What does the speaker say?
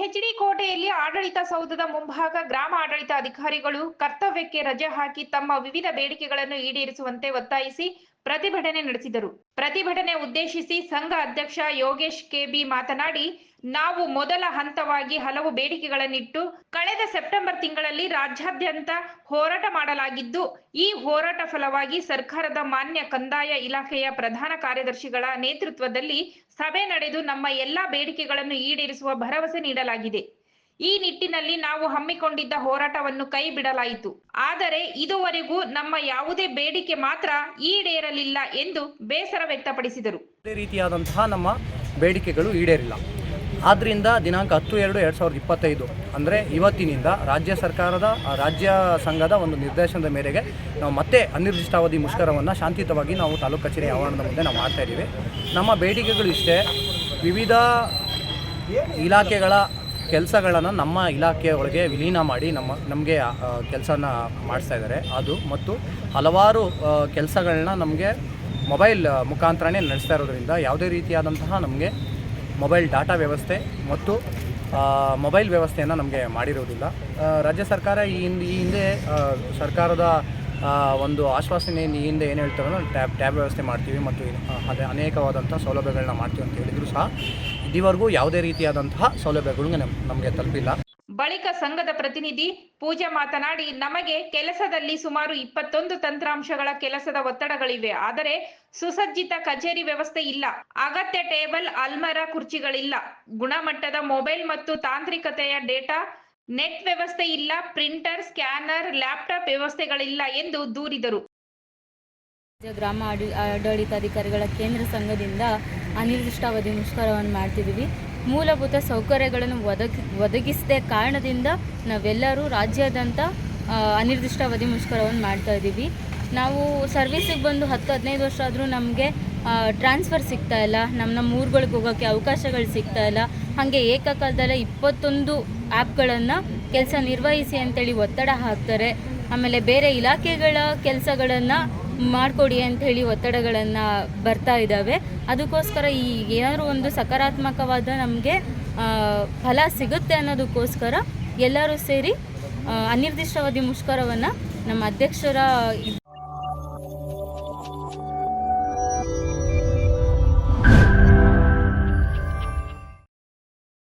HD ಕೋಟೆಯಲ್ಲಿ ಆಡಳಿತ ಸೌಧದ ಮುಂಭಾಗ ಗ್ರಾಮ ಆಡಳಿತ ಅಧಿಕಾರಿಗಳು ಕರ್ತವ್ಯಕ್ಕೆ ರಜೆ ಹಾಕಿ ತಮ್ಮ ವಿವಿಧ ಬೇಡಿಕೆಗಳನ್ನು ಈಡೇರಿಸುವಂತೆ ಒತ್ತಾಯಿಸಿ ಪ್ರತಿಭಟನೆ ನಡೆಸಿದರು. ಪ್ರತಿಭಟನೆ ಉದ್ದೇಶಿಸಿ ಸಂಘ ಅಧ್ಯಕ್ಷ ಯೋಗೇಶ್ ಕೆಬಿ ಮಾತನಾಡಿ, ನಾವು ಮೊದಲ ಹಂತವಾಗಿ ಹಲವು ಬೇಡಿಕೆಗಳನ್ನಿಟ್ಟು ಕಳೆದ ಸೆಪ್ಟೆಂಬರ್ ತಿಂಗಳಲ್ಲಿ ರಾಜ್ಯಾದ್ಯಂತ ಹೋರಾಟ ಮಾಡಲಾಗಿದ್ದು, ಈ ಹೋರಾಟ ಫಲವಾಗಿ ಸರ್ಕಾರದ ಮಾನ್ಯ ಕಂದಾಯ ಇಲಾಖೆಯ ಪ್ರಧಾನ ಕಾರ್ಯದರ್ಶಿಗಳ ನೇತೃತ್ವದಲ್ಲಿ ಸಭೆ ನಡೆದು ನಮ್ಮ ಎಲ್ಲಾ ಬೇಡಿಕೆಗಳನ್ನು ಈಡೇರಿಸುವ ಭರವಸೆ ನೀಡಲಾಗಿದೆ. ಈ ನಿಟ್ಟಿನಲ್ಲಿ ನಾವು ಹಮ್ಮಿಕೊಂಡಿದ್ದ ಹೋರಾಟವನ್ನು ಕೈ ಬಿಡಲಾಯಿತು. ಆದರೆ ಇದುವರೆಗೂ ನಮ್ಮ ಯಾವುದೇ ಬೇಡಿಕೆ ಮಾತ್ರ ಈಡೇರಲಿಲ್ಲ ಎಂದು ಬೇಸರ ವ್ಯಕ್ತಪಡಿಸಿದರು. ಅದೇ ರೀತಿಯಾದಂತಹ ನಮ್ಮ ಬೇಡಿಕೆಗಳು ಈಡೇರಿಲ್ಲ. ಆದ್ದರಿಂದ ದಿನಾಂಕ ಹತ್ತು ಎರಡು ಎರಡು ಸಾವಿರದ ಇಪ್ಪತ್ತೈದು ಅಂದರೆ ಇವತ್ತಿನಿಂದ ರಾಜ್ಯ ಸರ್ಕಾರದ ರಾಜ್ಯ ಸಂಘದ ಒಂದು ನಿರ್ದೇಶನದ ಮೇರೆಗೆ ನಾವು ಮತ್ತೆ ಅನಿರ್ದಿಷ್ಟಾವಧಿ ಮುಷ್ಕರವನ್ನು ಶಾಂತಿಯುತವಾಗಿ ನಾವು ತಾಲೂಕು ಕಚೇರಿ ಆವರಣದ ಮುಂದೆ ನಾವು ಮಾಡ್ತಾ ಇದ್ದೀವಿ. ನಮ್ಮ ಬೇಡಿಕೆಗಳು ಇಷ್ಟೇ. ವಿವಿಧ ಇಲಾಖೆಗಳ ಕೆಲಸಗಳನ್ನು ನಮ್ಮ ಇಲಾಖೆಯ ಒಳಗೆ ವಿಲೀನ ಮಾಡಿ ನಮ್ಮ, ನಮಗೆ ಕೆಲಸನ ಮಾಡಿಸ್ತಾ ಇದ್ದಾರೆ ಅದು ಮತ್ತು ಹಲವಾರು ಕೆಲಸಗಳನ್ನ ನಮಗೆ ಮೊಬೈಲ್ ಮುಖಾಂತರನೇ ನಡೆಸ್ತಾ ಇರೋದ್ರಿಂದ ಯಾವುದೇ ರೀತಿಯಾದಂತಹ ನಮಗೆ ಮೊಬೈಲ್ ಡಾಟಾ ವ್ಯವಸ್ಥೆ ಮತ್ತು ಮೊಬೈಲ್ ವ್ಯವಸ್ಥೆಯನ್ನು ನಮಗೆ ಮಾಡಿರೋದಿಲ್ಲ. ರಾಜ್ಯ ಸರ್ಕಾರ ಈ ಹಿಂದೆ ಈ ಹಿಂದೆ ಸರ್ಕಾರದ ಒಂದು ಆಶ್ವಾಸನೆ ಈ ಹಿಂದೆ ಏನು ಹೇಳ್ತಾರೋ ಟ್ಯಾಬ್ ಟ್ಯಾಬ್ ವ್ಯವಸ್ಥೆ ಮಾಡ್ತೀವಿ ಮತ್ತು ಅದೇ ಅನೇಕವಾದಂಥ ಸೌಲಭ್ಯಗಳನ್ನ ಮಾಡ್ತೀವಿ ಅಂತ ಹೇಳಿದರೂ ಸಹ ಇದುವರೆಗೂ ಯಾವುದೇ ರೀತಿಯಾದಂತಹ ಸೌಲಭ್ಯಗಳು ನಮಗೆ ತಲುಪಿಲ್ಲ. ಬಳಿಕ ಸಂಘದ ಪ್ರತಿನಿಧಿ ಪೂಜಾ ಮಾತನಾಡಿ ನಮಗೆ ಕೆಲಸದಲ್ಲಿ ಸುಮಾರು ಇಪ್ಪತ್ತೊಂದು ತಂತ್ರಾಂಶಗಳ ಕೆಲಸದ ಒತ್ತಡಗಳಿವೆ. ಆದರೆ ಸುಸಜ್ಜಿತ ಕಚೇರಿ ವ್ಯವಸ್ಥೆ ಇಲ್ಲ. ಅಗತ್ಯ ಟೇಬಲ್ ಅಲ್ಮರ ಕುರ್ಚಿಗಳಿಲ್ಲ. ಗುಣಮಟ್ಟದ ಮೊಬೈಲ್ ಮತ್ತು ತಾಂತ್ರಿಕತೆಯ ಡೇಟಾ ನೆಟ್ ವ್ಯವಸ್ಥೆ ಇಲ್ಲ. ಪ್ರಿಂಟರ್ ಸ್ಕ್ಯಾನರ್ ಲ್ಯಾಪ್ಟಾಪ್ ವ್ಯವಸ್ಥೆಗಳಿಲ್ಲ ಎಂದು ದೂರಿದರು. ಗ್ರಾಮ ಆಡಿ ಆಡಳಿತಾಧಿಕಾರಿಗಳ ಕೇಂದ್ರ ಸಂಘದಿಂದ ಅನಿರ್ದಿಷ್ಟಾವಧಿ ಮುಷ್ಕರವನ್ನು ಮಾಡ್ತಿದ್ದೀವಿ. ಮೂಲಭೂತ ಸೌಕರ್ಯಗಳನ್ನು ಒದಗಿ, ಒದಗಿಸದೆ ಕಾರಣದಿಂದ ನಾವೆಲ್ಲರೂ ರಾಜ್ಯಾದ್ಯಂತ ಅನಿರ್ದಿಷ್ಟಾವಧಿ ಮುಷ್ಕರವನ್ನು ಮಾಡ್ತಾ ಇದ್ದೀವಿ. ನಾವು ಸರ್ವಿಸಿಗೆ ಬಂದು ಹತ್ತು, ಹದಿನೈದು ವರ್ಷ ಆದರೂ ನಮಗೆ ಟ್ರಾನ್ಸ್ಫರ್ ಸಿಗ್ತಾ ಇಲ್ಲ. ನಮ್ಮ ನಮ್ಮ ಊರುಗಳಿಗೆ ಹೋಗೋಕ್ಕೆ ಅವಕಾಶಗಳು ಸಿಗ್ತಾ ಇಲ್ಲ. ಹಾಗೆ ಏಕಕಾಲದಲ್ಲೇ ಇಪ್ಪತ್ತೊಂದು ಆ್ಯಪ್ಗಳನ್ನು ಕೆಲಸ ನಿರ್ವಹಿಸಿ ಅಂತೇಳಿ ಒತ್ತಡ ಹಾಕ್ತಾರೆ. ಆಮೇಲೆ ಬೇರೆ ಇಲಾಖೆಗಳ ಕೆಲಸಗಳನ್ನು ಮಾಡಿಕೊಡಿ ಹೇಳಿ ಒತ್ತಡಗಳನ್ನು ಬರ್ತಾ ಇದ್ದಾವೆ. ಅದಕ್ಕೋಸ್ಕರ ಈ ಏನಾದರೂ ಒಂದು ಸಕಾರಾತ್ಮಕವಾದ ನಮಗೆ ಫಲ ಸಿಗುತ್ತೆ ಅನ್ನೋದಕ್ಕೋಸ್ಕರ ಎಲ್ಲರೂ ಸೇರಿ ಅನಿರ್ದಿಷ್ಟಾವಧಿ ಮುಷ್ಕರವನ್ನು ನಮ್ಮ ಅಧ್ಯಕ್ಷರ